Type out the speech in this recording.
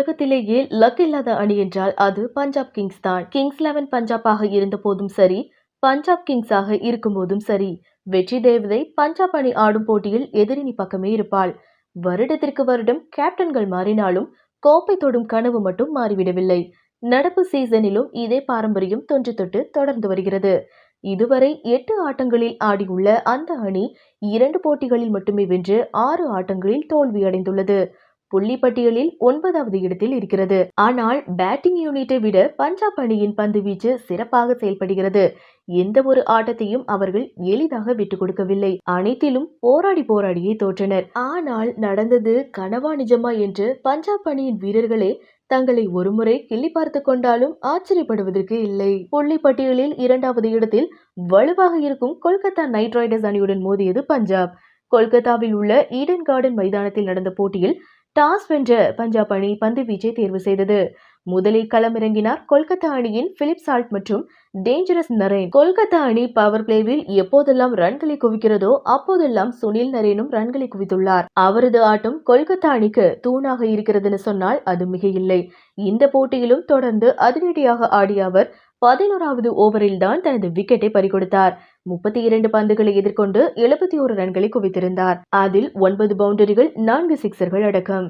உலகத்திலேயே லக் இல்லாத அணி என்றால் அது பஞ்சாப் கிங்ஸ் தான். கிங்ஸ் லெவன் பஞ்சாபாக இருந்த போதும் சரி பஞ்சாப் கிங்ஸாக இருக்கும்போதும் சரி. வெற்றி தேவதை பஞ்சாப் அணி ஆடும் போட்டியில் எதிரணி பக்கமே இருப்பாள். வருடத்திற்கு வருடம் கேப்டன்கள் மாறினாலும் கோப்பை தொடும் கனவு மட்டும் மாறிவிடவில்லை. நடப்பு சீசனிலும் இதே பாரம்பரியம் தொன்று தொட்டு தொடர்ந்து வருகிறது. இதுவரை எட்டு ஆட்டங்களில் ஆடியுள்ள அந்த அணி இரண்டு போட்டிகளில் மட்டுமே வென்று ஆறு ஆட்டங்களில் தோல்வியடைந்துள்ளது. புள்ளி பட்டியலில் ஒன்பதாவது இடத்தில் இருக்கிறது. ஆனால் பேட்டிங் யூனிட்டை விட பஞ்சாப் அணியின் பந்து வீச்சு சிறப்பாக செயல்படுகிறது. எந்த ஒரு ஆட்டத்தையும் அவர்கள் எளிதாக விட்டுக் கொடுக்கவில்லை. அனைத்திலும் போராடி போராடியே தோற்றனர். ஆனால் நடந்தது கனவா நிஜமா என்று பஞ்சாப் அணியின் வீரர்களே தங்களை ஒருமுறை கிள்ளி பார்த்து கொண்டாலும் ஆச்சரியப்படுவதற்கு இல்லை. புள்ளி பட்டியலில் இரண்டாவது இடத்தில் வலுவாக இருக்கும் கொல்கத்தா நைட் ரைடர்ஸ் அணியுடன் மோதியது பஞ்சாப். கொல்கத்தாவில் உள்ள ஈடன் கார்டன் மைதானத்தில் நடந்த போட்டியில் டாஸ் வென்ற பஞ்சாப் அணி பந்து வீச்சை தேர்வு செய்தது. முதலில் களமிறங்கினார் கொல்கத்தா அணியின் பிலிப் சால்ட் மற்றும் டேஞ்சரஸ் நரேன். கொல்கத்தா அணி பவர் பிளேவில் எப்போதெல்லாம் ரன்களை குவிக்கிறதோ அப்போதெல்லாம் சுனில் நரேனும் ரன்களை குவித்துள்ளார். அவரது ஆட்டம் கொல்கத்தா அணிக்கு தூணாக இருக்கிறதுன்னு சொன்னால் அது மிக இல்லை இந்த போட்டியிலும் தொடர்ந்து அதிரடியாக ஆடிய அவர் பதினோராவது ஓவரில் தான் தனது விக்கெட்டை பறிகொடுத்தார். முப்பத்தி இரண்டு பந்துகளை எதிர்கொண்டு எழுபத்தி ஒரு ரன்களை குவித்திருந்தார். அதில் ஒன்பது பவுண்டரிகள் நான்கு சிக்சர்கள் அடக்கம்.